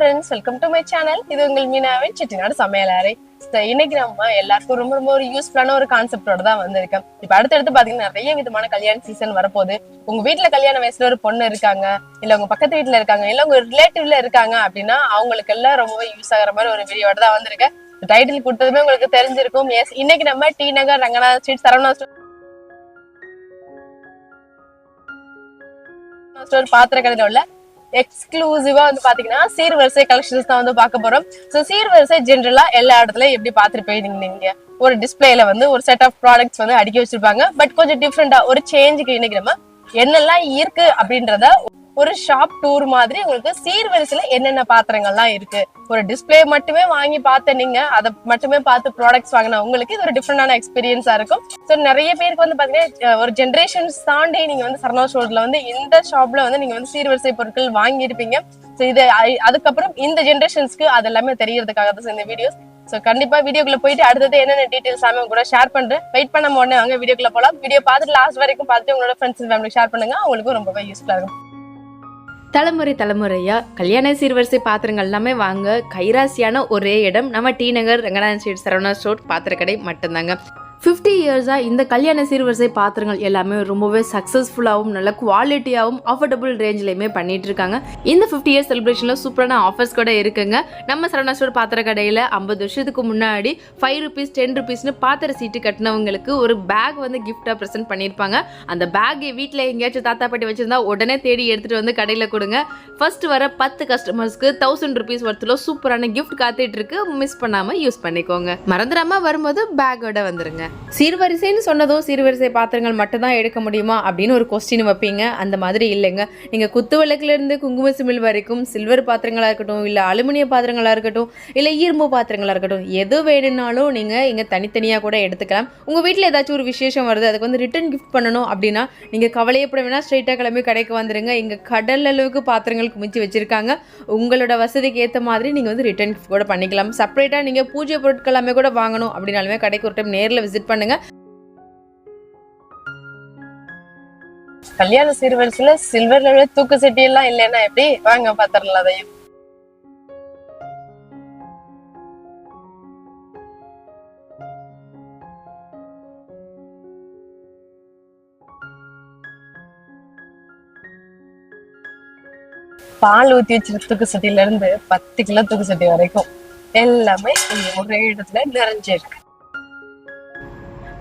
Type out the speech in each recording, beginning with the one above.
Friends welcome to my channel இது உங்கள் மீனாவின் செட்டிநாடு சமையல் அறை. இன்னைக்கு நம்ம எல்லாருக்கும் ரொம்ப ரொம்ப ஒரு யூஸ்ஃபுல்லான ஒரு கான்செப்டோட தான் வந்திருக்கேன் இப்ப அடுத்தடுத்து பாத்தீங்கன்னா நிறைய விதமான கல்யாண சீசன் வரப்போகுது. உங்க வீட்ல கல்யாண வயசுல ஒரு பொண்ணு இருக்காங்க இல்ல உங்க பக்கத்து வீட்ல இருக்காங்க இல்ல உங்க ரிலேட்டிவ்ல இருக்காங்க அப்படின்னா அவங்களுக்கு எல்லாம் ரொம்பவே யூஸ் ஆகுற மாதிரி ஒரு வீடியோட தான் வந்திருக்கேன். டைட்டில் கொடுத்ததுமே உங்களுக்கு தெரிஞ்சிருக்கும். எஸ் இன்னைக்கு நம்ம T Nagar Ranganatha street Saravana store பாத்திர கடையில உள்ள எக்ஸ்க்ளூசிவா வந்து பாத்தீங்கன்னா சீர்வரிசை கலெக்ஷன்ஸ் தான் வந்து பார்க்க போறோம். சோ சீர்வரிசை ஜென்ரலா எல்லா இடத்துலயும் எப்படி பார்த்துருப்பீங்க நீங்க? ஒரு டிஸ்பிளேல வந்து ஒரு செட் ஆஃப் ப்ராடக்ட்ஸ் வந்து அடுக்கி வச்சிருப்பாங்க. பட் கொஞ்சம் டிஃப்ரெண்டா ஒரு சேஞ்சுக்கு இன்னைக்கு நம்ம என்னெல்லாம் இருக்கு அப்படின்றத ஒரு ஷாப் டூர் மாதிரி உங்களுக்கு சீர்வரிசையில என்னென்ன பாத்திரங்கள்லாம் இருக்கு? ஒரு டிஸ்பிளே மட்டுமே வாங்கி பார்த்த நீங்க அதை மட்டுமே பார்த்து ப்ராடக்ட்ஸ் வாங்கினா உங்களுக்கு இது ஒரு டிஃப்ரெண்டான எக்ஸ்பீரியன்ஸா இருக்கும். ஸோ நிறைய பேருக்கு வந்து பாத்தீங்கன்னா ஒரு ஜென்ரேஷன்ஸ் தாண்டி நீங்க வந்து சரணா ஸ்டோர்ல வந்து இந்த ஷாப்ல வந்து நீங்க வந்து சீர்வரிசை பொருட்கள் வாங்கியிருப்பீங்க. ஸோ இது அதுக்கப்புறம் இந்த ஜென்ரேஷன்ஸ்க்கு அது எல்லாமே தெரியறதுக்காக தான் இந்த வீடியோஸ் ஸோ கண்டிப்பா வீடியோக்குள்ள போயிட்டு அடுத்தது என்னென்ன டீடைல்ஸ் எல்லாமே கூட ஷேர் பண்றேன். வெயிட் பண்ண உடனே வாங்க வீடியோக்குள்ள போகலாம் வீடியோ பார்த்துட்டு லாஸ்ட் வரைக்கும் பார்த்துட்டு உங்களோட ஃப்ரெண்ட்ஸ் ஃபேமிலி ஷேர் பண்ணுங்க. அவங்களுக்கும் ரொம்பவே யூஸ்ஃபுல்லாக இருக்கும். தலைமுறை தலைமுறையா? கல்யாண சீர்வரிசை பாத்திரங்கள் எல்லாமே வாங்க. கைராசியான ஒரே இடம். நம்ம T Nagar Ranganathan street Saravana store பாத்திரக்கடை மட்டும்தாங்க. ஃபிஃப்டி இயர்ஸாக இந்த கல்யாண சீர்வரிசை பாத்திரங்கள் எல்லாமே ரொம்பவே சக்ஸஸ்ஃபுல்லாகவும் நல்ல குவாலிட்டியாகவும் அஃபோர்டபுள் ரேஞ்சிலையுமே பண்ணிட்டு இருக்காங்க இந்த ஃபிஃப்டி இயர்ஸ் செலிப்ரேஷனில் சூப்பரான ஆஃபர்ஸ் கூட இருக்குங்க. நம்ம சரவணா ஸ்டோர் பாத்திர கடையில் ஐம்பது வருஷத்துக்கு முன்னாடி ஃபைவ் ருபீஸ் டென் ருபீஸ்னு பாத்திர சீட்டு கட்டினவங்களுக்கு ஒரு பேக் வந்து கிஃப்டாக ப்ரெசென்ட் பண்ணியிருப்பாங்க அந்த பேக் வீட்டில் எங்கேயாச்சும் தாத்தா பாட்டி வச்சுருந்தா உடனே தேடி எடுத்துகிட்டு வந்து கடையில் கொடுங்க. ஃபர்ஸ்ட் வர பத்து கஸ்டமர்ஸ்க்கு தௌசண்ட் ருபீஸ் ஒர்த்தில் சூப்பரான கிஃப்ட் காத்துட்டு இருக்கு. மிஸ் பண்ணாமல் யூஸ் பண்ணிக்கோங்க. மறந்துடாமல் வரும்போது பேக்கோட வந்துருங்க. சீர்வரிசைன்னு சொன்னதும் சீர்வரிசை பாத்திரங்கள் மட்டும்தான் எடுக்க முடியுமா அப்படின்னு ஒரு கொஸ்டின் வைப்பீங்க. அந்த மாதிரி இல்லைங்க. நீங்கள் குத்து விளக்குலேருந்து குங்கும சிமிழ் வரைக்கும் சில்வர் பாத்திரங்களாக இருக்கட்டும் இல்லை அலுமினிய பாத்திரங்களாக இருக்கட்டும் இல்லை இரும்பு பாத்திரங்களாக இருக்கட்டும் எது வேணும்னாலும் நீங்கள் இங்கே தனித்தனியாக கூட எடுத்துக்கலாம். உங்கள் வீட்டில் ஏதாச்சும் ஒரு விசேஷம் வருது அதுக்கு வந்து ரிட்டர்ன் கிஃப்ட் பண்ணணும் அப்படின்னா நீங்கள் கவலையப்பட வேணால் ஸ்ட்ரைட்டாக கிளம்பி கடைக்கு வந்துடுங்க இங்கே கடல் அளவுக்கு பாத்திரங்கள் குமிச்சு வச்சுருக்காங்க. உங்களோட வசதிக்கு ஏற்ற மாதிரி நீங்கள் வந்து ரிட்டர்ன் கிஃப்ட் கூட பண்ணிக்கலாம். செப்பரேட்டாக நீங்கள் பூஜை பொருட்கள் எல்லாமே கூட வாங்கணும் அப்படின்னாலுமே கடைக்கு ஒரு டைம் நேரில் விசிட் பண்ணுங்க. கல்யாண சீர்வரிசையில சில்வர்ல விட தூக்கு சட்டி எல்லாம் இல்லைன்னா எப்படி? வாங்க பாத்திரலாம் அதையும். பால் ஊத்தி வச்சிருக்க தூக்கு சட்டியில இருந்து பத்து கிலோ தூக்கு சட்டி வரைக்கும் எல்லாமே ஒரே இடத்துல நிறைஞ்சிருக்கு.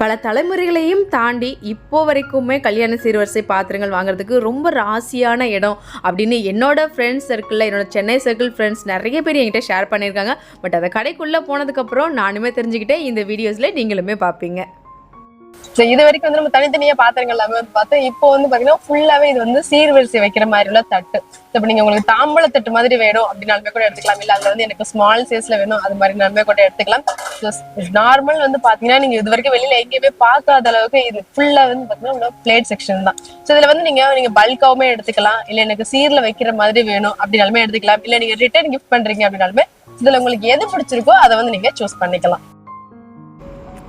பல தலைமுறைகளையும் தாண்டி இப்போ வரைக்குமே கல்யாண சீர்வரிசை பாத்திரங்கள் வாங்குறதுக்கு ரொம்ப ராசியான இடம் அப்படின்னு என்னோட ஃப்ரெண்ட்ஸ் சர்க்கிளில் என்னோட சென்னை சர்க்கிள் ஃப்ரெண்ட்ஸ் நிறைய பேர் என்கிட்ட ஷேர் பண்ணியிருக்காங்க. பட் அதை கடைக்குள்ளே போனதுக்கப்புறம் நானுமே தெரிஞ்சுக்கிட்டேன். இந்த வீடியோஸில் நீங்களுமே பார்ப்பீங்க சோ இது வரைக்கும் வந்து நம்ம தனித்தனியா பாத்திரங்கள் எல்லாமே வந்து பார்த்தோம் இப்போ வந்து பாத்தீங்கன்னா ஃபுல்லாவே இது வந்து சீர்வரிசை வைக்கிற மாதிரி உள்ள தட்டு. So, இப்ப நீங்க உங்களுக்கு தாம்பழ தட்டு மாதிரி வேணும் அப்படின்னாலுமே கூட எடுத்துக்கலாம். இல்ல அதுல வந்து எனக்கு ஸ்மால் சைஸ்ல வேணும் அது மாதிரி நாலுமே கூட எடுத்துக்கலாம். நார்மல் வந்து பாத்தீங்கன்னா நீங்க இது வரைக்கும் வெளியில எங்கேயுமே பார்க்காத அளவுக்கு இது ஃபுல்லா வந்து பாத்தீங்கன்னா பிளேட் செக்ஷன் தான். சோ இதுல வந்து நீங்க நீங்க பல்காவுமே எடுத்துக்கலாம். இல்ல எனக்கு சீர்ல வைக்கிற மாதிரி வேணும் அப்படின்னாலுமே எடுத்துக்கலாம். இல்ல நீங்க ரிட்டர்ன் கிஃப்ட் பண்றீங்க அப்படின்னாலுமே இதுல உங்களுக்கு எது பிடிச்சிருக்கோ அதை வந்து நீங்க சூஸ் பண்ணிக்கலாம்.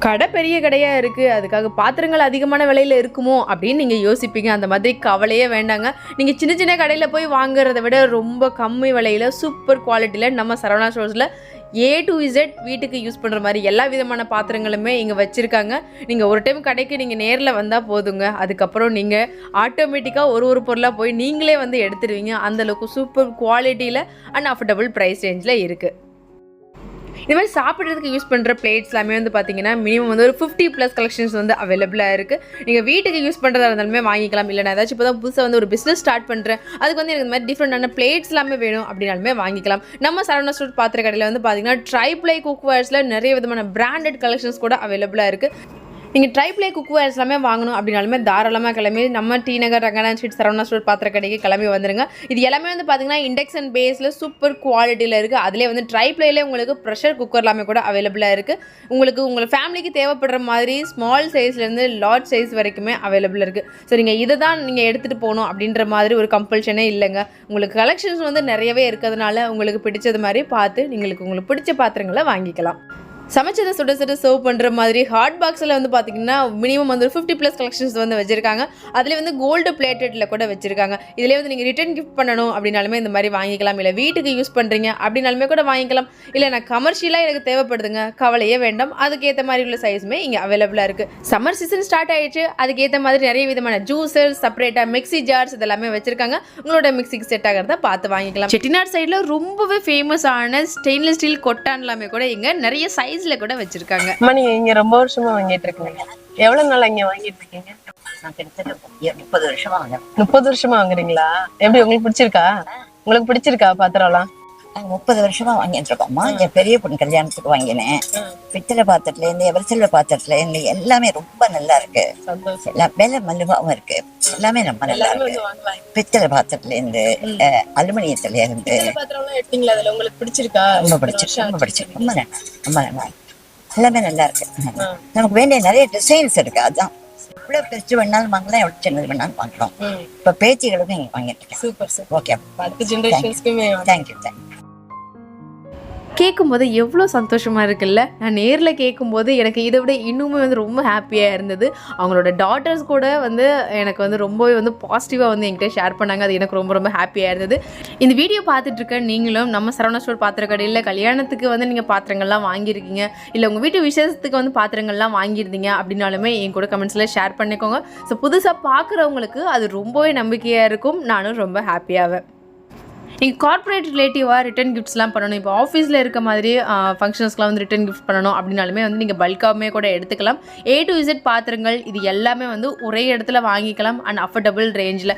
கடை பெரிய கடையாக இருக்குது அதுக்காக பாத்திரங்கள் அதிகமான விலையில் இருக்குமோ அப்படின்னு நீங்கள் யோசிப்பீங்க. அந்த மாதிரி கவலையே வேண்டாங்க. நீங்கள் சின்ன சின்ன கடையில் போய் வாங்குறத விட ரொம்ப கம்மி விலையில் சூப்பர் குவாலிட்டியில் நம்ம சரவணா ஸ்டோர்ஸில் ஏ டு இசட் வீட்டுக்கு யூஸ் பண்ணுற மாதிரி எல்லா விதமான பாத்திரங்களுமே இங்கே வச்சுருக்காங்க. நீங்கள் ஒரு டைம் கடைக்கு நீங்கள் நேரில் வந்தால் போதுங்க. அதுக்கப்புறம் நீங்கள் ஆட்டோமேட்டிக்காக ஒரு ஒரு பொருளாக போய் நீங்களே வந்து எடுத்துருவீங்க. அந்தளவுக்கு சூப்பர் குவாலிட்டியில் அண்ட் அஃபர்டபுள் ப்ரைஸ் ரேஞ்சில் இருக்குது இது மாதிரி சாப்பிட்றதுக்கு யூஸ் பண்ணுற பிளேட்ஸ் எல்லாமே வந்து பார்த்தீங்கன்னா மினிமம் வந்து ஒரு ஃபிஃப்டி ப்ளஸ் கலெக்ஷன்ஸ் வந்து அவைலபிளாக இருக்குது நீங்கள் வீட்டுக்கு யூஸ் பண்ணுறதா இருந்தாலுமே வாங்கிக்கலாம். இல்லை நான் ஏதாச்சும் இப்போ தான் புதுசாக வந்து ஒரு பிஸ்னஸ் ஸ்டார்ட் பண்ணுறேன் அதுக்கு வந்து எனக்கு இந்த மாதிரி டிஃப்ரெண்டான பிளேட்ஸ் எல்லாமே வேணும் அப்படின்னாலுமே வாங்கிக்கலாம். நம்ம சரவணா ஸ்டோர் பாத்திர கடையில் வந்து பார்த்தீங்கன்னா ட்ரைப்ளை குக்வேர்ஸில் நிறைய விதமான பிராண்டட் கலெக்ஷன்ஸ் கூட அவைலபிளாக இருக்குது நீங்கள் ட்ரைப்ளே குக்வேர்ஸ் எல்லாமே வாங்கணும் அப்படின்னாலுமே தாராளமாக கிளம்பி நம்ம T Nagar Ranganathan street Saravana store பாத்திர கடைக்கு கிளம்பி வந்துருங்க. இது எல்லாமே வந்து பார்த்தீங்கன்னா இண்டக்ஷன் பேஸில் சூப்பர் குவாலிட்டியில் இருக்குது அதிலே வந்து ட்ரைப்ளேலே உங்களுக்கு ப்ரெஷர் குக்கர் எல்லாமே கூட அவைலபிளாக இருக்குது உங்களுக்கு உங்கள் ஃபேமிலிக்கு தேவைப்படுற மாதிரி ஸ்மால் சைஸ்லேருந்து லார்ஜ் சைஸ் வரைக்குமே அவைலபிள் இருக்குது ஸோ நீங்கள் இதை தான் நீங்கள் எடுத்துகிட்டு போகணும் அப்படின்ற மாதிரி ஒரு கம்பல்ஷனே இல்லைங்க. உங்களுக்கு கலெக்ஷன்ஸ் வந்து நிறையவே இருக்கிறதுனால உங்களுக்கு பிடிச்சது மாதிரி பார்த்து நீங்களுக்கு உங்களுக்கு பிடிச்ச பாத்திரங்களை வாங்கிக்கலாம். சமைச்சதை சுட சுட சர்வ் பண்ணுற மாதிரி ஹாட் பாக்ஸில் வந்து பார்த்தீங்கன்னா மினிமம் வந்து ஒரு ஃபிஃப்டி ப்ளஸ் கலெக்ஷன்ஸ் வந்து வச்சிருக்காங்க. அதில் வந்து கோல்டு பிளேட்டடில் கூட வச்சிருக்காங்க. இதிலே வந்து நீங்கள் ரிட்டர்ன் கிஃப்ட் பண்ணணும் அப்படின்னாலுமே இந்த மாதிரி வாங்கிக்கலாம். இல்லை வீட்டுக்கு யூஸ் பண்ணுறீங்க அப்படின்னாலுமே கூட வாங்கிக்கலாம். இல்லை நான் கமர்ஷியலாக எனக்கு தேவைப்படுதுங்க கவலையே வேண்டாம். அதுக்கேற்ற மாதிரி உள்ள சைஸுமே இங்கே அவைலபிளாக இருக்குது சம்மர் சீசன் ஸ்டார்ட் ஆகிடுச்சு அதுக்கேற்ற மாதிரி நிறைய விதமான ஜூஸர் செப்பரேட்டாக மிக்ஸி ஜார்ஸ் இதெல்லாமே வச்சுருக்காங்க. உங்களோட மிக்ஸிக்கு செட் ஆகிறத பார்த்து வாங்கிக்கலாம். செட்டிநாடு சைடில் ரொம்பவே ஃபேமஸான ஸ்டெயின்லெஸ் ஸ்டீல் கொட்டான் எல்லாமே கூட இங்கே நிறைய சைஸ் சைஸில் கூட வச்சிருக்காங்க. அம்மா நீங்க இங்க ரொம்ப வருஷமா வாங்கிட்டு இருக்கீங்க. எவ்வளவு நாள் இங்க வாங்கிட்டு இருக்கீங்க? நான் கிட்டத்தட்ட முப்ப- முப்பது வருஷமா வாங்குறேன். முப்பது வருஷமா வாங்குறீங்களா? எப்படி உங்களுக்கு பிடிச்சிருக்கா? உங்களுக்கு பிடிச்சிருக்கா பாத்திரம்லாம்? நாங்க முப்பது வருஷமா வாங்கிட்டு இருக்கோம்மா என் பெரிய பொண்ணு கல்யாணத்துக்கு வாங்கினேன். பித்தளை பாத்திரத்துல இருந்து எவரசில்வ பாத்திரத்துல இருந்து எல்லாமே ரொம்ப நல்லா இருக்கு சந்தோஷம். எல்லா விலை மலிவாவும் இருக்கு. எல்லாமே ரொம்ப நல்லா இருக்கு பித்தளை பாத்திரத்துல இருந்து அஹ், அலுமினியத்துல இருந்து இந்த பாத்திரம்லாம் எடுத்தீங்களா அதுல? உங்களுக்கு பிடிச்சிருக்கா? ரொம்ப பிடிச்சிருக்கு ரொம்ப பிடிச்சிருக்கு. ரொம்ப நல்லா ரொம்ப நல்லா. எல்லாமே நல்லா இருக்கு. நமக்கு வேண்டிய நிறைய டிசைன்ஸ் இருக்கு அதான். எவ்வளவு பெருசு வேணாலும் வாங்கலாம் எவ்வளவு சின்னது வேணாலும் வாங்கலாம். இப்ப பேச்சுகளுக்கும் இங்க வாங்கிட்டு இருக்கேன். Super super. ஓகே அடுத்த ஜெனரேஷன்ஸ்க்குமே தேங்க்யூ தேங்க்யூ கேட்கும்போது எவ்வளோ சந்தோஷமாக இருக்குல்ல? நான் நேரில் கேட்கும்போது எனக்கு இதை விட இன்னுமே வந்து ரொம்ப ஹாப்பியாக இருந்தது. அவங்களோட டாட்டர்ஸ் கூட வந்து எனக்கு வந்து ரொம்பவே வந்து பாசிட்டிவாக வந்து என்கிட்ட ஷேர் பண்ணாங்க. அது எனக்கு ரொம்ப ரொம்ப ஹாப்பியாக இருந்தது. இந்த வீடியோ பார்த்துட்டு இருக்க நீங்களும் நம்ம சரவணா ஸ்டோர் பாத்திர கடையில் கல்யாணத்துக்கு வந்து நீங்கள் பாத்திரங்கள்லாம் வாங்கியிருக்கீங்க. இல்லை உங்கள் வீட்டு விசேஷத்துக்கு வந்து பாத்திரங்கள்லாம் வாங்கியிருந்தீங்க அப்படின்னாலுமே என் கூட கமெண்ட்ஸில் ஷேர் பண்ணிக்கோங்க. ஸோ புதுசாக பார்க்குறவங்களுக்கு அது ரொம்பவே நம்பிக்கையாக இருக்கும். நானும் ரொம்ப ஹாப்பியாவேன் நீங்கள் கார்ப்பரேட் ரிலேட்டிவாக ரிட்டன் கிஃப்ட்ஸ்லாம் பண்ணணும். இப்போ ஆஃபீஸில் இருக்க மாதிரி ஃபங்க்ஷன்ஸ்க்குலாம் வந்து ரிட்டன் கிஃப்ட் பண்ணணும் அப்படின்னாலுமே வந்து நீங்கள் பல்காகவே கூட எடுத்துக்கலாம். ஏ டு இசட் பாத்திரங்கள் இது எல்லாமே வந்து ஒரே இடத்துல வாங்கிக்கலாம். அண்ட் அஃபர்டபுள் ரேஞ்சில்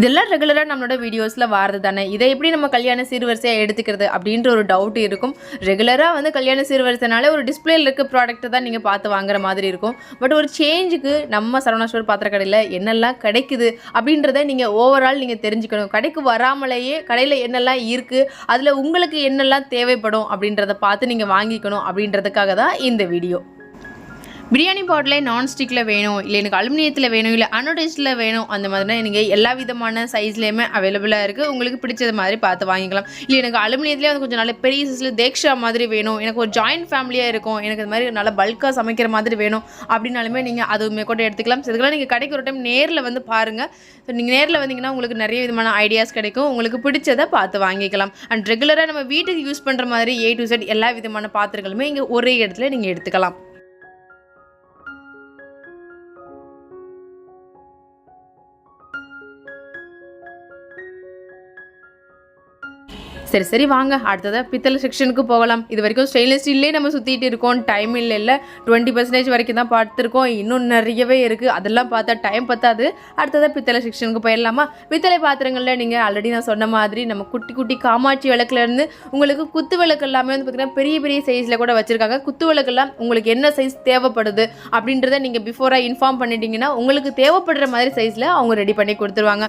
இதெல்லாம் ரெகுலராக நம்மளோட வீடியோஸில் வாரது தானே. இதை எப்படி நம்ம கல்யாண சீர்வரிசையாக எடுத்துக்கிறது அப்படின்ற ஒரு டவுட் இருக்கும். ரெகுலராக வந்து கல்யாண சீர்வரிசைனாலே ஒரு டிஸ்பிளேயில் இருக்க ப்ராடக்ட்டை தான் நீங்கள் பார்த்து வாங்குற மாதிரி இருக்கும். பட் ஒரு சேஞ்சுக்கு நம்ம சரவணாஸ்வர் பாத்திர கடையில் என்னெல்லாம் கிடைக்குது அப்படின்றத நீங்கள் ஓவரால் நீங்கள் தெரிஞ்சுக்கணும். கடைக்கு வராமலேயே கடையில் என்னெல்லாம் இருக்குது அதில் உங்களுக்கு என்னெல்லாம் தேவைப்படும் அப்படின்றத பார்த்து நீங்கள் வாங்கிக்கணும் அப்படின்றதுக்காக தான் இந்த வீடியோ. பிரியாணி பாட்டிலே நான்ஸ்டிக்கில் வேணும் இல்லை எனக்கு அலுமினியத்தில் வேணும் இல்லை அனோடைஸில் வேணும் அந்த மாதிரினா நீங்கள் எல்லா விதமான சைஸ்லேயுமே அவைலபிளாக இருக்குது உங்களுக்கு பிடிச்சது மாதிரி பார்த்து வாங்கிக்கலாம். இல்லை எனக்கு அலுமினியத்துலேயே வந்து கொஞ்சம் நல்ல பெரிய சைஸில் தேக்ஷா மாதிரி வேணும். எனக்கு ஒரு ஜாயின்ட் ஃபேமிலியாக இருக்கும். எனக்கு இது மாதிரி நல்லா பல்காக சமைக்கிற மாதிரி வேணும். அப்படின்னாலுமே நீங்கள் அதுவுமே கூட எடுத்துக்கலாம். ஸோ இதுக்கெல்லாம் நீங்கள் கடைக்கு ஒரு டைம் நேரில் வந்து பாருங்கள் ஸோ நீங்கள் நேரில் வந்தீங்கன்னா உங்களுக்கு நிறைய விதமான ஐடியாஸ் கிடைக்கும். உங்களுக்கு பிடிச்சதை பார்த்து வாங்கிக்கலாம். அண்ட் ரெகுலராக நம்ம வீட்டுக்கு யூஸ் பண்ணுற மாதிரி ஏ டு செட் எல்லா விதமான பாத்திரங்களுமே இங்கே ஒரே இடத்துல நீங்கள் எடுத்துக்கலாம். சரி சரி வாங்க. அடுத்ததாக பித்தளை செக்ஷனுக்கு போகலாம். இது வரைக்கும் ஸ்டெயின்லெஸ் ஸ்டீல்லே நம்ம சுற்றிட்டு இருக்கோம். டைம் இல்லை இல்லை. டுவெண்ட்டி பர்சன்டேஜ் வரைக்கும் தான் பார்த்துருக்கோம். இன்னும் நிறையவே இருக்குது அதெல்லாம் பார்த்தா டைம் பத்தாது. அடுத்ததாக பித்தளை செக்ஷனுக்கு போயிடலாமா? பித்தளை பாத்திரங்களில் நீங்கள் ஆல்ரெடி நான் சொன்ன மாதிரி நம்ம குட்டி குட்டி காமாட்சி விளக்குலேருந்து உங்களுக்கு குத்து விளக்கு எல்லாமே வந்து பார்த்திங்கன்னா பெரிய பெரிய சைஸில் கூட வச்சுருக்காங்க. குத்து விளக்கெல்லாம் உங்களுக்கு என்ன சைஸ் தேவைப்படுது அப்படின்றத நீங்கள் பிஃபோராக இன்ஃபார்ம் பண்ணிட்டீங்கன்னா உங்களுக்கு தேவைப்படுற மாதிரி சைஸில் அவங்க ரெடி பண்ணி கொடுத்துருவாங்க.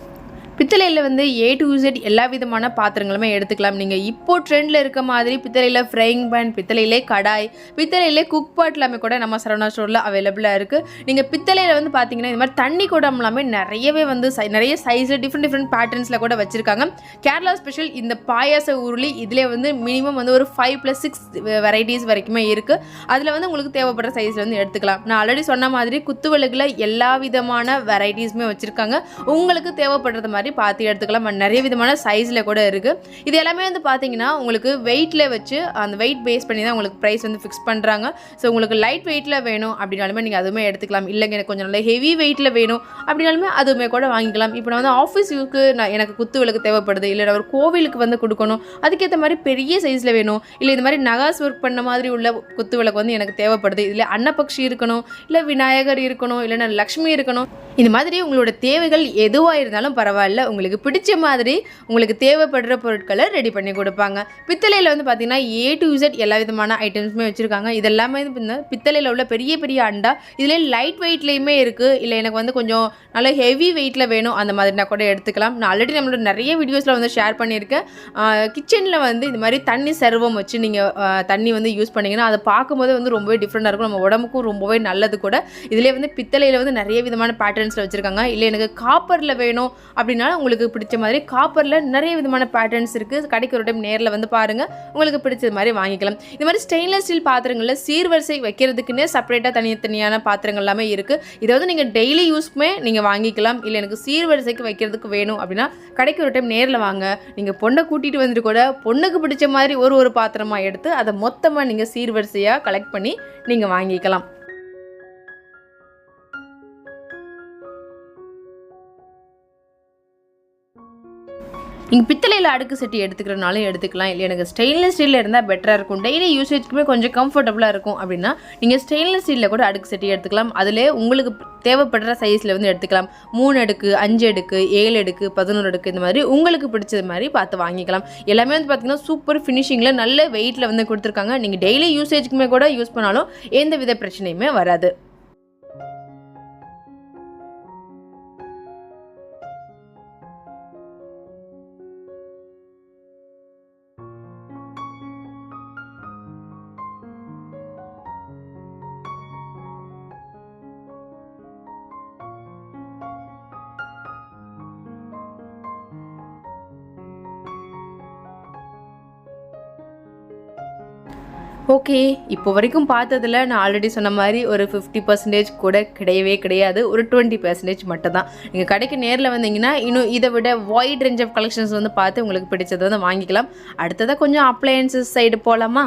பித்தளையில் வந்து ஏ டு Z எல்லா விதமான பாத்திரங்களுமே எடுத்துக்கலாம். நீங்கள் இப்போ ட்ரெண்டில் இருக்க மாதிரி பித்தளையில் ஃப்ரைங் பேன் பித்தளையிலே கடாய் பித்தளையிலே குக் பாட் எல்லாமே கூட நம்ம சரவணா ஸ்டோரில் அவைலபிளாக இருக்குது நீங்கள் பித்தளையில் வந்து பார்த்தீங்கன்னா இந்த மாதிரி தண்ணி குடம் எல்லாமே நிறையவே வந்து சை நிறைய சைஸில் டிஃப்ரெண்ட் டிஃப்ரெண்ட் பேட்டர்ன்ஸில் கூட வச்சுருக்காங்க. கேரளா ஸ்பெஷல் இந்த பாயாச உருளி இதிலே வந்து மினிமம் வந்து ஒரு ஃபைவ் ப்ளஸ் சிக்ஸ் வெரைட்டிஸ் வரைக்குமே இருக்குது அதில் வந்து உங்களுக்கு தேவைப்படுற சைஸில் வந்து எடுத்துக்கலாம். நான் ஆல்ரெடி சொன்ன மாதிரி குத்து எல்லா விதமான வெரைட்டிஸுமே வச்சுருக்காங்க. உங்களுக்கு தேவைப்படுறது மாதிரி பார்த்து எடுத்துக்கலாம். நிறைய விதமான சைஸில் கூட இருக்குது இது எல்லாமே வந்து பார்த்தீங்கன்னா உங்களுக்கு வெயிட்டில் வச்சு அந்த வெயிட் பேஸ் பண்ணி தான் உங்களுக்கு ப்ரைஸ் வந்து ஃபிக்ஸ் பண்ணுறாங்க ஸோ உங்களுக்கு லைட் வெயிட்டில் வேணும் அப்படின்னாலுமே நீங்கள் அதுவுமே எடுத்துக்கலாம். இல்லைங்க எனக்கு கொஞ்சம் நல்ல ஹெவி வெயிட்டில் வேணும் அப்படின்னாலுமே அதுவுமே கூட வாங்கிக்கலாம். இப்போ நான் வந்து ஆஃபீஸ் யூக்கு நான் எனக்கு குத்து விளக்கு தேவைப்படுது. இல்லை நான் ஒரு கோவிலுக்கு வந்து கொடுக்கணும். அதுக்கேற்ற மாதிரி பெரிய சைஸில் வேணும். இல்லை இந்த மாதிரி நகாஸ் ஒர்க் பண்ண மாதிரி உள்ள குத்து விளக்கு வந்து எனக்கு தேவைப்படுது. இதில் அன்னபக்ஷி இருக்கணும். இல்லை விநாயகர் இருக்கணும். இல்லைன்னா லக்ஷ்மி இருக்கணும். இந்த மாதிரி உங்களோட தேவைகள் எதுவாக இருந்தாலும் பரவாயில்ல. உங்களுக்கு பிடிச்ச மாதிரி உங்களுக்கு தேவைப்படுற பொருட்களை ரெடி பண்ணி கொடுப்பாங்க. பித்தளையில் வந்து பார்த்தீங்கன்னா ஏ டு இசட் எல்லா விதமான ஐட்டம்ஸுமே வச்சுருக்காங்க. இதெல்லாமே வந்து பித்தளையில் உள்ள பெரிய பெரிய அண்டா இதில் லைட் வெயிட்லேயுமே இருக்குது இல்லை எனக்கு வந்து கொஞ்சம் நல்ல ஹெவி வெயிட்டில் வேணும். அந்த மாதிரினா கூட எடுத்துக்கலாம். நான் ஆல்ரெடி நம்மளோட நிறைய வீடியோஸில் வந்து ஷேர் பண்ணியிருக்கேன். கிச்சனில் வந்து இந்த மாதிரி தண்ணி சர்வம் வச்சு நீங்கள் தண்ணி வந்து யூஸ் பண்ணிங்கன்னா அதை பார்க்கும்போது வந்து ரொம்பவே டிஃப்ரெண்ட்டாக இருக்கும். நம்ம உடம்புக்கும் ரொம்பவே நல்லது கூட. இதிலே வந்து பித்தளையில் வந்து நிறைய விதமான பேட்டர்ன்ஸில் வச்சுருக்காங்க. இல்லை எனக்கு காப்பரில் வேணும் அப்படின்னா உங்களுக்கு பிடிச்ச மாதிரி காப்பரில் நிறைய விதமான பேட்டர்ன்ஸ் இருக்குது கடைக்கு ஒரு டைம் நேரில் வந்து பாருங்கள் உங்களுக்கு பிடிச்சது மாதிரி வாங்கிக்கலாம். இது மாதிரி ஸ்டெயின்லெஸ் ஸ்டீல் பாத்திரங்களில் சீர்வரிசை வைக்கிறதுக்குன்னே செப்பரேட்டாக தனித்தனியான பாத்திரங்கள் எல்லாமே இருக்குது இதை வந்து நீங்கள் டெய்லி யூஸ்க்குமே நீங்கள் வாங்கிக்கலாம். இல்லை எனக்கு சீர்வரிசைக்கு வைக்கிறதுக்கு வேணும் அப்படின்னா கடைக்கு ஒரு டைம் நேரில் வாங்க. நீங்கள் பொண்ணை கூட்டிகிட்டு வந்துட்டு கூட பொண்ணுக்கு பிடிச்ச மாதிரி ஒரு ஒரு பாத்திரமாக எடுத்து அதை மொத்தமாக நீங்கள் சீர்வரிசையாக கலெக்ட் பண்ணி நீங்கள் வாங்கிக்கலாம். நீங்கள் பித்தளையில் அடுக்கு சட்டி எடுத்துக்கிறனாலும் எடுத்துக்கலாம். இல்லை எனக்கு ஸ்டெயின்லெஸ் ஸ்டீலில் இருந்தால் பெட்டராக இருக்கும். டெய்லி யூசேஜ்க்குமே கொஞ்சம் கம்ஃபர்டபுளாக இருக்கும் அப்படின்னா நீங்கள் ஸ்டெயின்லெஸ் ஸ்டீலில் கூட அடுக்கு சட்டி எடுத்துக்கலாம். அதிலே உங்களுக்கு தேவைப்படுற சைஸில் வந்து எடுத்துக்கலாம். மூணு அடுக்கு அஞ்சு அடுக்கு ஏழு அடுக்கு பதினோரு அடுக்கு இந்த மாதிரி உங்களுக்கு பிடிச்சது மாதிரி பார்த்து வாங்கிக்கலாம். எல்லாமே வந்து பார்த்திங்கன்னா சூப்பர் ஃபினிஷிங்கில் நல்ல வெயிட்டில் வந்து கொடுத்துருக்காங்க. நீங்கள் டெய்லி யூசேஜ்க்குமே கூட யூஸ் பண்ணாலும் எந்த வித பிரச்சனையுமே வராது. ஓகே இப்போ வரைக்கும் பார்த்ததுல நான் ஆல்ரெடி சொன்ன மாதிரி ஒரு ஃபிஃப்டி பர்சன்டேஜ் கூட கிடையவே கிடையாது. ஒரு டுவெண்ட்டி பர்சன்டேஜ் மட்டும் தான் நீங்கள் கடைக்கு நேரில் வந்தீங்கன்னா இன்னும் இதை விட வைட் ரேஞ்ச் ஆஃப் கலெக்ஷன்ஸ் வந்து பார்த்து உங்களுக்கு பிடிச்சதை வந்து வாங்கிக்கலாம். அடுத்ததாக கொஞ்சம் அப்ளையன்சஸ் சைடு போகலாமா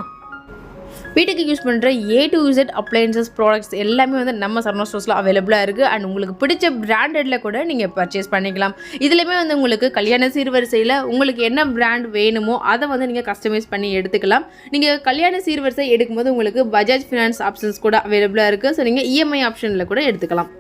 வீட்டுக்கு யூஸ் பண்ணுற A to Z appliances products எல்லாமே வந்து நம்ம சரணா ஸ்டோர்ஸில் அவைலபிளாக இருக்குது அண்ட் உங்களுக்கு பிடிச்ச பிராண்டடில் கூட நீங்கள் பர்ச்சேஸ் பண்ணிக்கலாம். இதுலேயுமே வந்து உங்களுக்கு கல்யாண சீர்வரிசையில் உங்களுக்கு என்ன பிராண்ட் வேணுமோ அதை வந்து நீங்கள் கஸ்டமைஸ் பண்ணி எடுத்துக்கலாம். நீங்கள் கல்யாண சீர்வரிசை எடுக்கும்போது உங்களுக்கு பஜாஜ் ஃபினான்ஸ் ஆப்ஷன்ஸ் கூட அவைலபிளாக இருக்குது ஸோ நீங்கள் இஎம்ஐ ஆப்ஷனில் கூட எடுத்துக்கலாம்.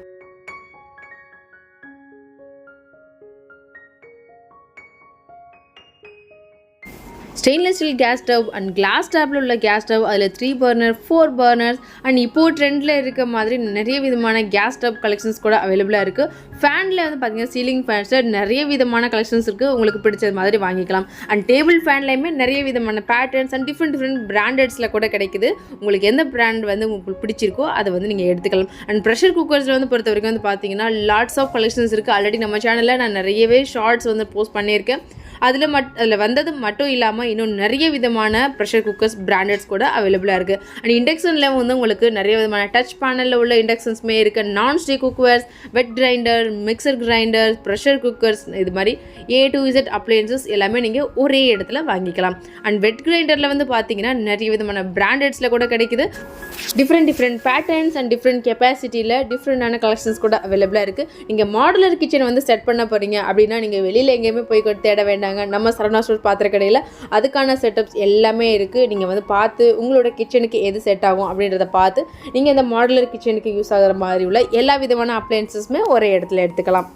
Stainless steel gas stove and glass டேப்பில் உள்ள கேஸ் ஸ்டவ் அதில் three burner four burners and இப்போது ட்ரெண்டில் இருக்க மாதிரி நிறைய விதமான கேஸ் ஸ்டவ் கலெக்ஷன்ஸ் கூட அவைலபிளாக இருக்குது ஃபேனில் வந்து பார்த்தீங்கன்னா சீலிங் ஃபேன்ஸு நிறைய விதமான கலெக்ஷன்ஸ் இருக்குது உங்களுக்கு பிடிச்சது மாதிரி வாங்கிக்கலாம். அண்ட் டேபிள் ஃபேன்லேயுமே நிறைய விதமான பேட்டர்ன்ஸ் அண்ட் டிஃப்ரெண்ட் டிஃப்ரெண்ட் பிராண்டட்ஸில் கூட கிடைக்குது. உங்களுக்கு எந்த பிராண்ட் வந்து உங்களுக்கு பிடிச்சிருக்கோ அதை வந்து நீங்கள் எடுத்துக்கலாம். அண்ட் ப்ரெஷர் குக்கர்ஸில் வந்து பொறுத்த வரைக்கும் வந்து பார்த்தீங்கன்னா லாட்ஸ் ஆஃப் கலெக்ஷன்ஸ் இருக்குது ஆல்ரெடி நம்ம சேனலில் நான் நிறையவே ஷார்ட்ஸ் வந்து போஸ்ட் பண்ணியிருக்கேன். அதில் மட் அதில் வந்தது மட்டும் இல்லாமல் இன்னும் நிறைய விதமான ப்ரெஷர் குக்கர்ஸ் பிராண்டட்ஸ் கூட அவைலபிளாக இருக்குது அண்ட் இண்டக்ஷனில் வந்து உங்களுக்கு நிறைய விதமான டச் பேனலில் உள்ள இண்டக்ஷன்ஸுமே இருக்குது nonstick cookers wet grinder mixer grinder pressure cookers இது மாதிரி ஏ டு இசட் அப்ளையன்சஸ் எல்லாமே நீங்கள் ஒரே இடத்துல வாங்கிக்கலாம். அண்ட் வெட் கிரைண்டரில் வந்து பார்த்தீங்கன்னா நிறைய விதமான பிராண்டட்ஸில் கூட கிடைக்குது. Different different patterns and different கெப்பாசிட்டியில் டிஃப்ரெண்டான கலெக்ஷன்ஸ் கூட அவைலபிளாக இருக்குது நீங்கள் மாடுலர் கிச்சன் வந்து செட் பண்ண போகிறீங்க அப்படின்னா நீங்கள் வெளியில் எங்கேயுமே போய் தேட வேண்டாம். வேண்டாங்க நம்ம சரவணா ஸ்டோர் பாத்திர கடையில் அதுக்கான செட்டப்ஸ் எல்லாமே இருக்குது நீங்கள் வந்து பார்த்து உங்களோட கிச்சனுக்கு எது செட் ஆகும் அப்படின்றத பார்த்து நீங்கள் இந்த மாடுலர் கிச்சனுக்கு யூஸ் ஆகிற மாதிரி உள்ள எல்லா விதமான அப்ளையன்சஸுமே ஒரே இடத்துல எடுத்துக்கலாம்.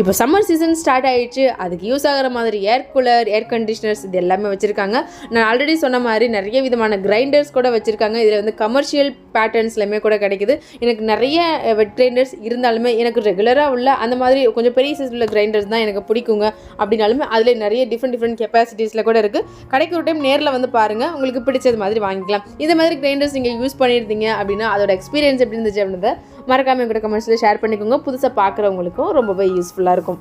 இப்போ சம்மர் சீசன் ஸ்டார்ட் ஆகிடுச்சு அதுக்கு யூஸ் ஆகிற மாதிரி ஏர் கூலர் ஏர் கண்டிஷனர்ஸ் இது எல்லாமே வச்சுருக்காங்க. நான் ஆல்ரெடி சொன்ன மாதிரி நிறைய விதமான கிரைண்டர்ஸ் கூட வச்சுருக்காங்க. இதில் வந்து கமர்ஷியல் பேட்டர்ன்ஸ்லையுமே கூட கிடைக்குது. எனக்கு நிறைய வெட் கிரைண்டர்ஸ் இருந்தாலுமே எனக்கு ரெகுலராக உள்ள அந்த மாதிரி கொஞ்சம் பெரிய சைஸ் உள்ள கிரைண்டர்ஸ் தான் எனக்கு பிடிக்குங்க. அப்படின்னாலுமே அதில் நிறைய டிஃப்ரெண்ட் டிஃப்ரெண்ட் கெப்பாசிட்டிஸில் கூட இருக்குது கடைக்கு ஒரு டைம் நேரில் வந்து பாருங்கள் உங்களுக்கு பிடிச்சது மாதிரி வாங்கிக்கலாம். இந்த மாதிரி கிரைண்டர்ஸ் நீங்கள் யூஸ் பண்ணியிருந்தீங்க அப்படின்னா அதோட எக்ஸ்பீரியன்ஸ் எப்படி இருந்துச்சு அப்படின்றத மறக்காமல் எங்களோட கமெண்ட்ஸில் ஷேர் பண்ணிக்கோங்க. புதுசாக பார்க்குறவங்களுக்கும் ரொம்பவே யூஸ்ஃபுல்லாக இருக்கும்.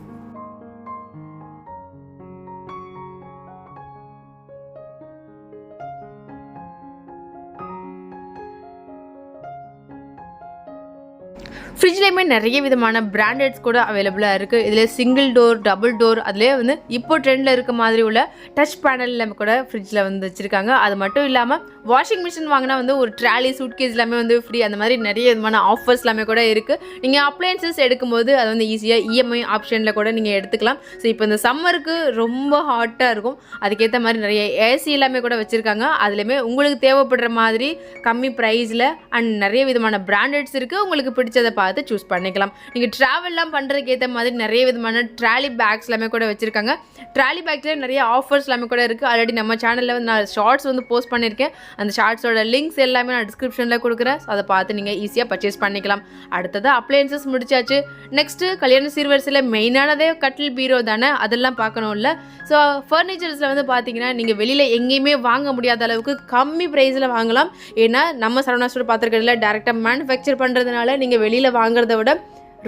ஃப்ரிட்ஜ்லேயுமே நிறைய விதமான பிராண்டட்ஸ் கூட அவைலபிளாக இருக்குது இதில் சிங்கிள் டோர் டபுள் டோர் அதிலே வந்து இப்போ ட்ரெண்டில் இருக்க மாதிரி உள்ள டச் பேனலில் கூட ஃப்ரிட்ஜில் வந்து வச்சுருக்காங்க. அது மட்டும் இல்லாமல் வாஷிங் மிஷின் வாங்கினா வந்து ஒரு ட்ராலி சூட்கேஸ் எல்லாமே வந்து ஃப்ரீ அந்த மாதிரி நிறைய விதமான ஆஃபர்ஸ் எல்லாமே கூட இருக்குது நீங்கள் அப்ளையன்சஸ் எடுக்கும்போது அது வந்து ஈஸியாக இஎம்ஐ ஆப்ஷனில் கூட நீங்கள் எடுத்துக்கலாம். ஸோ இப்போ இந்த சம்மருக்கு ரொம்ப ஹாட்டாக இருக்கும். அதுக்கேற்ற மாதிரி நிறைய ஏசி எல்லாமே கூட வச்சுருக்காங்க. அதுலேயுமே உங்களுக்கு தேவைப்படுற மாதிரி கம்மி ப்ரைஸில் அண்ட் நிறைய விதமான பிராண்டட்ஸ் இருக்குது உங்களுக்கு பிடிச்சதை பார்த்து சூஸ் பண்ணிக்கலாம். நீங்கள் ட்ராவல்லாம் பண்ணுறதுக்கு ஏற்ற மாதிரி நிறைய விதமான ட்ராலி பேக்ஸ் எல்லாமே கூட வச்சுருக்காங்க. ட்ராலி பேக்ஸில் நிறைய ஆஃபர்ஸ் எல்லாமே கூட இருக்குது ஆல்ரெடி நம்ம சேனலில் வந்து நான் ஷார்ட்ஸ் வந்து போஸ்ட் பண்ணியிருக்கேன் அந்த ஷார்ட்ஸோட லிங்க்ஸ் எல்லாமே நான் டிஸ்கிரிப்ஷனில் கொடுக்குறேன். ஸோ அதை பார்த்து நீங்கள் ஈஸியாக பர்ச்சேஸ் பண்ணிக்கலாம். அடுத்தது அப்ளையன்சஸ் முடிச்சாச்சு. நெக்ஸ்ட்டு கல்யாண சீர்வரிசையில் மெயினானதே கட்டில் பீரோ தானே? அதெல்லாம் பார்க்கணும்ல. ஸோ ஃபர்னிச்சர்ஸில் வந்து பார்த்தீங்கன்னா நீங்கள் வெளியில் எங்கேயுமே வாங்க முடியாத அளவுக்கு கம்மி ப்ரைஸில் வாங்கலாம். ஏன்னா நம்ம சரவணா ஸ்டோர் பார்த்துருக்கிறதுல டேரெக்டாக மேனுஃபேக்சர் பண்ணுறதுனால நீங்கள் வெளியில் வாங்குறத விட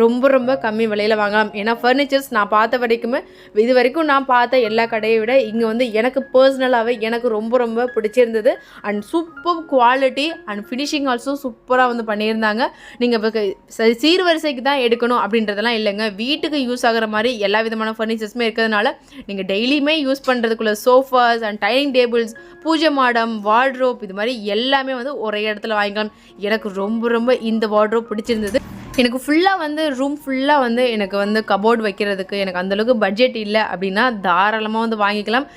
ரொம்ப ரொம்ப கம்மி விலையில் வாங்கலாம். ஏன்னா ஃபர்னிச்சர்ஸ் நான் பார்த்த வரைக்குமே இது வரைக்கும் நான் பார்த்த எல்லா கடையை விட இங்கே வந்து எனக்கு பர்சனலாகவே எனக்கு ரொம்ப ரொம்ப பிடிச்சிருந்தது. And super quality and finishing also சூப்பராக வந்து பண்ணியிருந்தாங்க. நீங்கள் சீர்வரிசைக்கு தான் எடுக்கணும் அப்படின்றதெல்லாம் இல்லைங்க. வீட்டுக்கு யூஸ் ஆகிற மாதிரி எல்லா விதமான ஃபர்னிச்சர்ஸுமே இருக்கிறதுனால நீங்கள் டெய்லியுமே யூஸ் பண்ணுறதுக்குள்ள சோஃபாஸ் அண்ட் டைனிங் டேபிள்ஸ் பூஜை மாடம் வார்ட்ரோப் இது மாதிரி எல்லாமே வந்து ஒரே இடத்துல வாங்கிக்கலாம். எனக்கு ரொம்ப ரொம்ப இந்த வார்ட்ரோப் பிடிச்சிருந்தது. எனக்கு ஃபுல்லாக வந்து ரூம் ஃபுல்லாக வந்து எனக்கு வந்து கபோர்டு வைக்கிறதுக்கு எனக்கு அந்தளவுக்கு பட்ஜெட் இல்லை அப்படின்னா தாராளமாக வந்து வாங்கிக்கலாம்.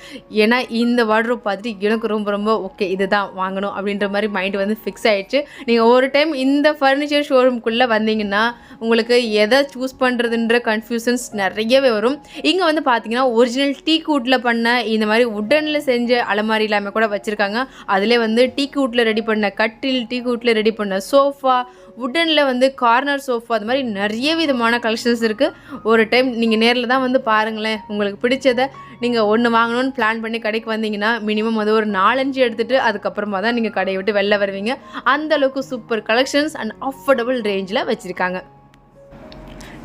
ஏன்னா இந்த வார்ட்ரோப் பார்த்துட்டு எனக்கு ரொம்ப ரொம்ப ஓகே இதுதான் வாங்கணும் அப்படின்ற மாதிரி மைண்டு வந்து ஃபிக்ஸ் ஆகிடுச்சு நீங்கள் ஒரு டைம் இந்த ஃபர்னிச்சர் ஷோரூம்குள்ளே வந்தீங்கன்னா உங்களுக்கு எதை சூஸ் பண்ணுறதுன்ற கன்ஃபியூஷன்ஸ் நிறையவே வரும். இங்கே வந்து பார்த்தீங்கன்னா ஒரிஜினல் டீ கூட்டில் பண்ண இந்த மாதிரி உடனில் செஞ்ச அலமாரி எல்லாமே கூட வச்சுருக்காங்க. அதிலே வந்து டீ கூட்டில் ரெடி பண்ண கட்டில் டீ கூட்டில் ரெடி பண்ண சோஃபா உட்டனில் வந்து கார்னர் சோஃபா அது மாதிரி நிறைய விதமான கலெக்ஷன்ஸ் இருக்குது ஒரு டைம் நீங்கள் நேரில் தான் வந்து பாருங்களேன். உங்களுக்கு பிடிச்சதை நீங்கள் ஒன்று வாங்கணும்னு பிளான் பண்ணி கடைக்கு வந்தீங்கன்னா மினிமம் அது ஒரு நாலஞ்சு எடுத்துகிட்டு அதுக்கப்புறமா தான் நீங்கள் கடையை விட்டு வெளில வருவீங்க. அந்த அளவுக்கு சூப்பர் கலெக்ஷன்ஸ் அண்ட் அஃபோர்டபுள் ரேஞ்சில் வச்சுருக்காங்க.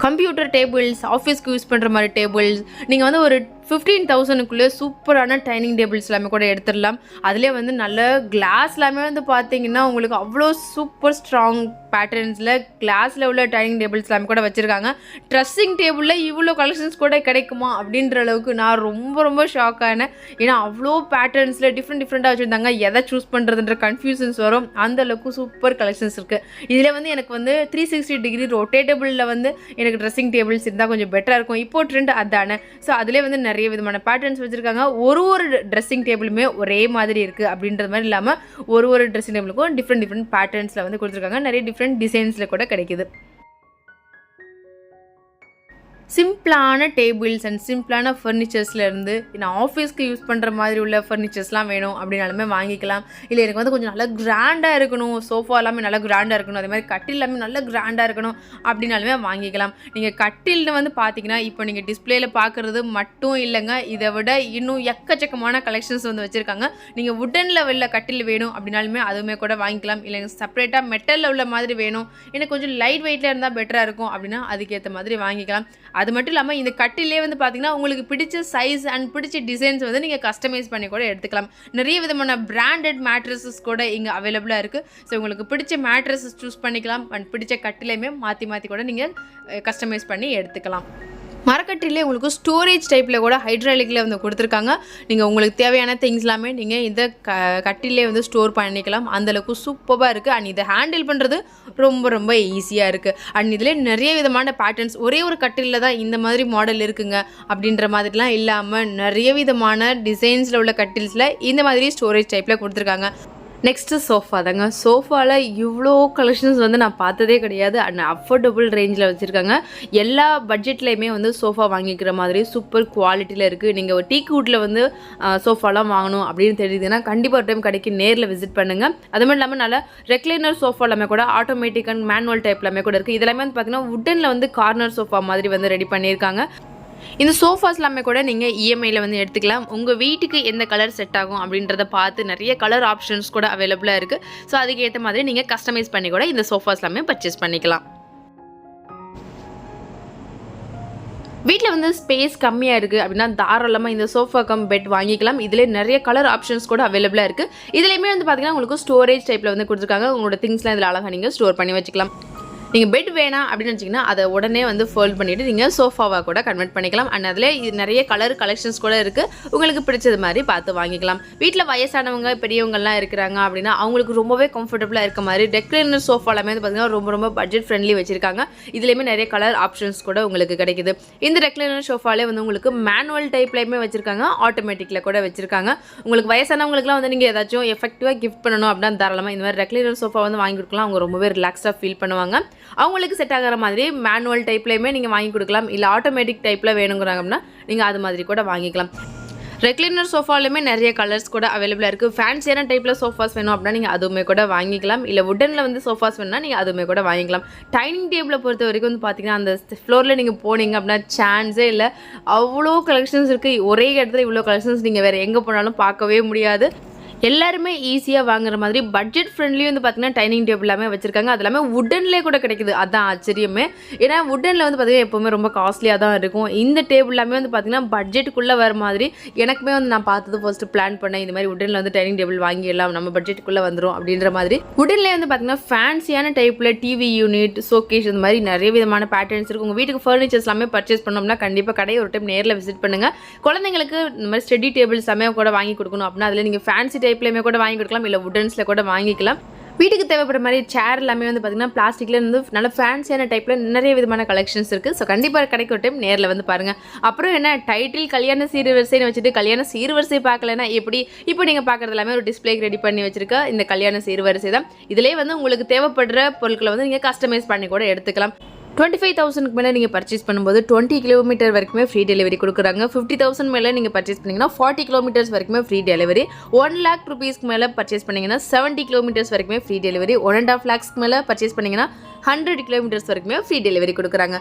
கம்ப்யூட்டர் டேபிள்ஸ் ஆஃபீஸ்க்கு யூஸ் பண்ணுற மாதிரி டேபிள்ஸ் நீங்கள் வந்து ஒரு ஃபிஃப்டீன் தௌசண்ட்குள்ளே சூப்பரான டைனிங் டேபிள்ஸ் எல்லாமே கூட எடுத்துடலாம். அதிலே வந்து நல்ல கிளாஸ் எல்லாமே வந்து பார்த்தீங்கன்னா உங்களுக்கு அவ்வளோ சூப்பர் ஸ்ட்ராங் பேட்டர்ன்ஸில் கிளாஸில் உள்ள டைனிங் டேபிள்ஸ் எல்லாமே கூட வச்சுருக்காங்க. ட்ரெஸ்ஸிங் டேபிளில் இவ்வளோ கலெக்ஷன்ஸ் கூட கிடைக்குமா அப்படின்ற அளவுக்கு நான் ரொம்ப ரொம்ப ஷாக் ஆனேன். ஏன்னா அவ்வளோ பேட்டர்ன்ஸில் டிஃப்ரெண்ட் டிஃப்ரெண்ட்டாக வச்சுருந்தாங்க. எதை சூஸ் பண்ணுறதுன்ற கன்ஃபியூஷன்ஸ் வரும். அந்த அளவுக்கு சூப்பர் கலெக்ஷன்ஸ் இருக்குது இதில் வந்து எனக்கு வந்து த்ரீ சிக்ஸ்டி டிகிரி ரொட்டேட்டபிளில் வந்து எனக்கு ட்ரெஸ்ஸிங் டேபிள்ஸ் இருந்தால் கொஞ்சம் பெட்டராக இருக்கும். இப்போ ட்ரெண்ட் அதானே. ஸோ அதிலே வந்து நிறைய விதமான பேட்டர்ன்ஸ் வச்சுருக்காங்க. ஒரு ஒரு ட்ரெஸ்ஸிங் டேபிளுமே ஒரே மாதிரி இருக்குது அப்படின்றது மாதிரி இல்லாமல் ஒரு ஒரு ட்ரெஸ்ஸிங் டேபிளுக்கும் டிஃப்ரெண்ட் டிஃப்ரெண்ட் பேட்டர்ன்ஸில் வந்து கொடுத்துருக்காங்க. நிறைய டிஃப்ரெண்ட் டிசைன்ஸில் கூட கிடைக்குது. சிம்பிளான டேபிள்ஸ் அண்ட் சிம்பிளான ஃபர்னிச்சர்ஸ்லேருந்து நான் ஆஃபீஸ்க்கு யூஸ் பண்ணுற மாதிரி உள்ள ஃபர்னிச்சர்ஸ்லாம் வேணும் அப்படின்னாலுமே வாங்கிக்கலாம். இல்லை எனக்கு வந்து கொஞ்சம் நல்லா கிராண்டாக இருக்கணும் சோஃபா எல்லாமே நல்லா கிராண்டாக இருக்கணும் அதே மாதிரி கட்டில் எல்லாமே நல்லா கிராண்டாக இருக்கணும் அப்படின்னாலுமே வாங்கிக்கலாம். நீங்கள் கட்டில்னு வந்து பார்த்தீங்கன்னா இப்போ நீங்கள் டிஸ்பிளேயில் பார்க்குறது மட்டும் இல்லைங்க. இதை விட இன்னும் எக்கச்சக்கமான கலெக்ஷன்ஸ் வந்து வச்சுருக்காங்க. நீங்கள் உட்டனில் உள்ள கட்டில் வேணும் அப்படின்னாலுமே அதுவுமே கூட வாங்கிக்கலாம். இல்லை செப்பரேட்டாக மெட்டலில் உள்ள மாதிரி வேணும். எனக்கு கொஞ்சம் லைட் வெயிட்டில் இருந்தால் பெட்டராக இருக்கும் அப்படின்னா அதுக்கேற்ற மாதிரி வாங்கிக்கலாம். அது மட்டும் இல்லாமல் இந்த கட்டிலே வந்து பார்த்தீங்கன்னா உங்களுக்கு பிடிச்ச சைஸ் அண்ட் பிடிச்ச டிசைன்ஸ் வந்து நீங்கள் கஸ்டமைஸ் பண்ணி கூட எடுத்துக்கலாம். நிறைய விதமான பிராண்டட் மேட்ரஸஸ் கூட இங்கே அவைலபிளாக இருக்குது ஸோ உங்களுக்கு பிடிச்ச மேட்ரஸஸ் சூஸ் பண்ணிக்கலாம். அண்ட் பிடிச்ச கட்டிலையுமே மாற்றி மாற்றி கூட நீங்கள் கஸ்டமைஸ் பண்ணி எடுத்துக்கலாம். மரக்கட்டிலே உங்களுக்கு ஸ்டோரேஜ் டைப்பில் கூட ஹைட்ராலிக்கில் வந்து கொடுத்துருக்காங்க. நீங்கள் உங்களுக்கு தேவையான திங்ஸ் எல்லாமே நீங்கள் இந்த க கட்டிலே வந்து ஸ்டோர் பண்ணிக்கலாம். அந்தளவுக்கு சூப்பராக இருக்குது அண்ட் இதை ஹேண்டில் பண்ணுறது ரொம்ப ரொம்ப ஈஸியாக இருக்குது அண்ட் இதில் நிறைய விதமான பேட்டர்ன்ஸ் ஒரே ஒரு கட்டிலில் தான் இந்த மாதிரி மாடல் இருக்குங்க. அப்படின்ற மாதிரிலாம் இல்லாமல் நிறைய விதமான டிசைன்ஸில் உள்ள கட்டில்ஸில் இந்த மாதிரி ஸ்டோரேஜ் டைப்பில் கொடுத்துருக்காங்க. நெக்ஸ்ட்டு சோஃபா தாங்க சோஃபாவில் இவ்வளோ கலெக்ஷன்ஸ் வந்து நான் பார்த்ததே கிடையாது. அண்ட் அஃபோர்டபுள் ரேஞ்சில் வச்சுருக்காங்க. எல்லா பட்ஜெட்லேயுமே வந்து சோஃபா வாங்கிக்கிற மாதிரி சூப்பர் குவாலிட்டியில் இருக்குது நீங்கள் ஒரு டீ கூட்டில் வந்து சோஃபாலாம் வாங்கணும் அப்படின்னு தெரியுதுன்னா கண்டிப்பாக ஒரு டைம் கடைக்கு நேரில் விசிட் பண்ணுங்கள் அது மட்டும் இல்லாமல் நல்ல ரெக்லைனர் சோஃபா எல்லாமே கூட ஆட்டோமேட்டிக் அண்ட் மேனுவல் டைப் எல்லாமே கூட இருக்குது இதெல்லாமே வந்து பார்த்தீங்கன்னா உட்டனில் வந்து கார்னர் சோஃபா மாதிரி வந்து ரெடி பண்ணியிருக்காங்க. இந்த சோஃபாஸ் எல்லாமே கூட நீங்கள் இஎம்ஐயில் வந்து எடுத்துக்கலாம். உங்கள் வீட்டுக்கு எந்த கலர் செட் ஆகும் அப்படின்றத பார்த்து நிறைய கலர் ஆப்ஷன்ஸ் கூட அவைலபிளாக இருக்குது ஸோ அதுக்கேற்ற மாதிரி நீங்கள் கஸ்டமைஸ் பண்ணி கூட இந்த சோஃபாஸ் எல்லாமே பர்ச்சேஸ் பண்ணிக்கலாம். வீட்டில் வந்து ஸ்பேஸ் கம்மியாக இருக்குது அப்படின்னா தாராளமாக இந்த சோஃபா கம் பெட் வாங்கிக்கலாம். இதில் நிறைய கலர் ஆப்ஷன்ஸ் கூட அவைலபிளாக இருக்குது இதுலேயுமே வந்து பார்த்தீங்கன்னா உங்களுக்கு ஸ்டோரேஜ் டைப்பில் வந்து கொடுத்துருக்காங்க. உங்களோட திங்ஸ்லாம் இதில் அழகாக நீங்கள் ஸ்டோர் பண்ணி வச்சுக்கலாம். நீங்கள் பெட் வேணாம் அப்படின்னு வச்சிங்கன்னா அதை உடனே வந்து ஃபோல்ட் பண்ணிவிட்டு நீங்கள் சோஃபாவாக கூட கன்வெர்ட் பண்ணிக்கலாம். அண்ட் அதில் இது நிறைய கலர் கலெக்ஷன்ஸ் கூட இருக்குது உங்களுக்கு பிடிச்சது மாதிரி பார்த்து வாங்கிக்கலாம். வீட்டில் வயசானவங்க பெரியவங்கலாம் இருக்கிறாங்க அப்படின்னா அவங்களுக்கு ரொம்பவே கம்ஃபர்டபுளாக இருக்க மாதிரி டெக்ரேனர் சோஃபா எல்லாமே வந்து பார்த்தீங்கன்னா ரொம்ப ரொம்ப பட்ஜெட் ஃப்ரெண்ட்லி வச்சிருக்காங்க. இதுலேயுமே நிறைய கலர் ஆப்ஷன்ஸ் கூட உங்களுக்கு கிடைக்குது. இந்த ரெக்லைனர் சோஃபாலே வந்து உங்களுக்கு மேனுவல் டைப்லையுமே வச்சுருக்காங்க. ஆட்டோமேட்டிக்கில் கூட வச்சுருக்காங்க. உங்களுக்கு வயசானவங்களுக்குலாம் வந்து நீங்கள் ஏதாச்சும் எஃபெக்டிவாக கிஃப்ட் பண்ணணும் அப்படின்னா தாராளமாக இந்த மாதிரி ரெக்லைனர் சோஃபா வந்து வாங்கி கொடுக்கலாம். அவங்க ரொம்பவே ரிலாக்ஸாக ஃபீல் பண்ணுவாங்க. அவங்களுக்கு செட் ஆகிற மாதிரி மேனுவல் டைப்லையுமே நீங்கள் வாங்கி கொடுக்கலாம். இல்லை ஆட்டோமேட்டிக் டைப்பில் வேணுங்கிறாங்க அப்படின்னா நீங்கள் அது மாதிரி கூட வாங்கிக்கலாம். ரெக்லைனர் சோஃபாலுமே நிறைய கலர்ஸ் கூட அவைலபிளாக இருக்குது ஃபேன்சியான டைப்பில் சோஃபாஸ் வேணும் அப்படின்னா நீங்கள் அதுவுமே கூட வாங்கிக்கலாம். இல்லை உட்டனில் வந்து சோஃபாஸ் வேணும்னா நீங்கள் அதுவுமே கூட வாங்கிக்கலாம். டைனிங் டேபிளை பொறுத்த வரைக்கும் வந்து பார்த்தீங்கன்னா அந்த ஃப்ளோரில் நீங்கள் போனீங்க அப்படின்னா சான்ஸே இல்லை. அவ்வளோ கலெக்ஷன்ஸ் இருக்குது ஒரே இடத்துல இவ்வளோ கலெக்ஷன்ஸ் நீங்கள் வேறு எங்கே போனாலும் பார்க்கவே முடியாது. எல்லாருமே ஈஸியாக வாங்குற மாதிரி பட்ஜெட் ஃப்ரெண்ட்லியும் வந்து பார்த்தீங்கன்னா டைனிங் டேபிள் எல்லாமே வச்சிருக்காங்க. அது எல்லாமே உடன்லேயே கூட கிடைக்குது. அதுதான் ஆச்சரியமே. ஏன்னா வுட்டனில் வந்து பார்த்தீங்கன்னா எப்போவுமே ரொம்ப காஸ்ட்லியாக தான் இருக்கும். இந்த டேபிள் எல்லாமே வந்து பார்த்தீங்கன்னா பட்ஜெட்டுக்குள்ளே வர மாதிரி எனக்குமே வந்து நான் பார்த்தது ஃபர்ஸ்ட் பிளான் பண்ணேன். இந்த மாதிரி உடனில் வந்து டைனிங் டேபிள் வாங்கிடலாம். நம்ம பட்ஜெட்டுக்குள்ளே வந்துடும் அப்படின்ற மாதிரி. வுட்டன்லேயே வந்து பார்த்தீங்கன்னா ஃபேன்சியான டைப்பில் டிவி யூனிட் ஷோகேஸ் இந்த மாதிரி நிறைய விதமான பேட்டர்ன்ஸ் இருக்கும் உங்கள் வீட்டுக்கு ஃபர்னிச்சர்ஸ் எல்லாமே பர்ச்சேஸ் பண்ணோம்னா கண்டிப்பாக கடையை ஒரு டைம் நேரில் விசிட் பண்ணுங்கள் குழந்தைங்களுக்கு இந்த மாதிரி ஸ்டடி டேபிள்ஸ் எல்லாமே கூட வாங்கி கொடுக்கணும் அப்படின்னா அதில் நீங்கள் ஃபேன்சி டைப்லையுமே கூட வாங்கி கொடுக்கலாம் இல்லை உடன்ஸில் கூட வாங்கிக்கலாம். வீட்டுக்கு தேவைப்படுற மாதிரி சேர் எல்லாமே வந்து பார்த்திங்கன்னா பிளாஸ்டிக்ல இருந்து நல்ல ஃபேன்சியான டைப்பில் நிறைய விதமான கலெக்ஷன்ஸ் இருக்குது ஸோ கண்டிப்பாக கிடைக்க ஒரு டைம் நேரில் வந்து பாருங்கள் அப்புறம் என்ன டைட்டில் கல்யாண சீர்வரிசைன்னு வச்சுட்டு கல்யாண சீர்வரிசை பார்க்கலன்னா எப்படி? இப்போ நீங்கள் பார்க்குறது எல்லாமே ஒரு டிஸ்பிளேக்கு ரெடி பண்ணி வச்சிருக்க இந்த கல்யாண சீர்வரிசை தான். இதிலே வந்து உங்களுக்கு தேவைப்படுற பொருட்களை வந்து நீங்கள் கஸ்டமைஸ் பண்ணி கூட எடுத்துக்கலாம். டுவெண்ட்டி ஃபைவ் தௌசண்ட்க்கு மேலே நீங்கள் பர்ச்சேஸ் பண்ணும்போது டுவெண்ட்டி கிலோமீட்டர் வரைக்குமே ஃப்ரீ டெலிவரி கொடுக்குறாங்க. ஃபிஃப்டி தௌசண்ட் மேலே நீங்கள் பர்ச்சேஸ் பண்ணிங்கன்னா ஃபார்ட்டி கிலோமீட்டர்ஸ் வரைக்குமே ஃப்ரீ டெலிவரி ஒன் லேக் ருபீஸ்க்கு மேலே பர்ச்சேஸ் பண்ணிங்கன்னா செவன்ட்டி கிலோமீட்டர்ஸ் வரைக்குமே free delivery one and half லேக்ஸ்க்கு மேலே பர்ச்சேஸ் பண்ணிங்கன்னா ஹண்ட்ரட் கிலோமீட்டர்ஸ் வரைக்குமே ஃப்ரீ டெலிவரி கொடுக்குறாங்க.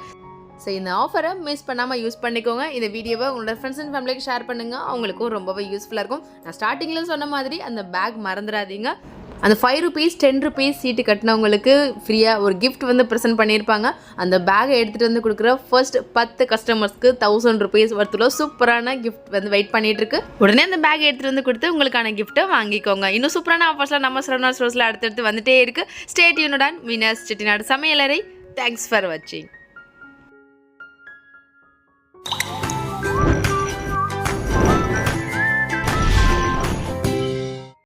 ஸோ இந்த ஆஃபரை மிஸ் பண்ணாமல் யூஸ் பண்ணிக்கோங்க. இந்த வீடியோவை உங்களோட ஃப்ரெண்ட்ஸ் அண்ட் ஃபேமிலிக்கு ஷேர் பண்ணுங்கள் அவங்களுக்கும் ரொம்பவே யூஸ்ஃபுல்லாக இருக்கும். நான் ஸ்டார்டிங்கில் சொன்ன மாதிரி அந்த பேக் மறந்துடாதீங்க. அந்த ஃபைவ் ருபீஸ் டென் ருபீஸ் சீட்டு கட்டினவங்களுக்கு ஃப்ரீயாக ஒரு கிஃப்ட் வந்து ப்ரெசென்ட் பண்ணியிருப்பாங்க. அந்த பேகை எடுத்துகிட்டு வந்து கொடுக்குற ஃபர்ஸ்ட் பத்து கஸ்டமர்ஸ்க்கு தௌசண்ட் ருபீஸ் ஒருத்தர் சூப்பரான கிஃப்ட் வந்து வெயிட் பண்ணிட்டு இருக்கு உடனே அந்த பேக் எடுத்துகிட்டு வந்து கொடுத்து உங்களுக்கான கிஃப்ட்டை வாங்கிக்கோங்க. இன்னும் சூப்பரான ஆஃபர்ஸ்லாம் நம்ம சரவணா ஸ்டோர்ஸில் அடுத்தடுத்து வந்துட்டே இருக்குது ஸ்டேட் யூனுடன் மீனஸ் செட்டிநாடு சமையலறை. தேங்க்ஸ் ஃபார் வாட்சிங்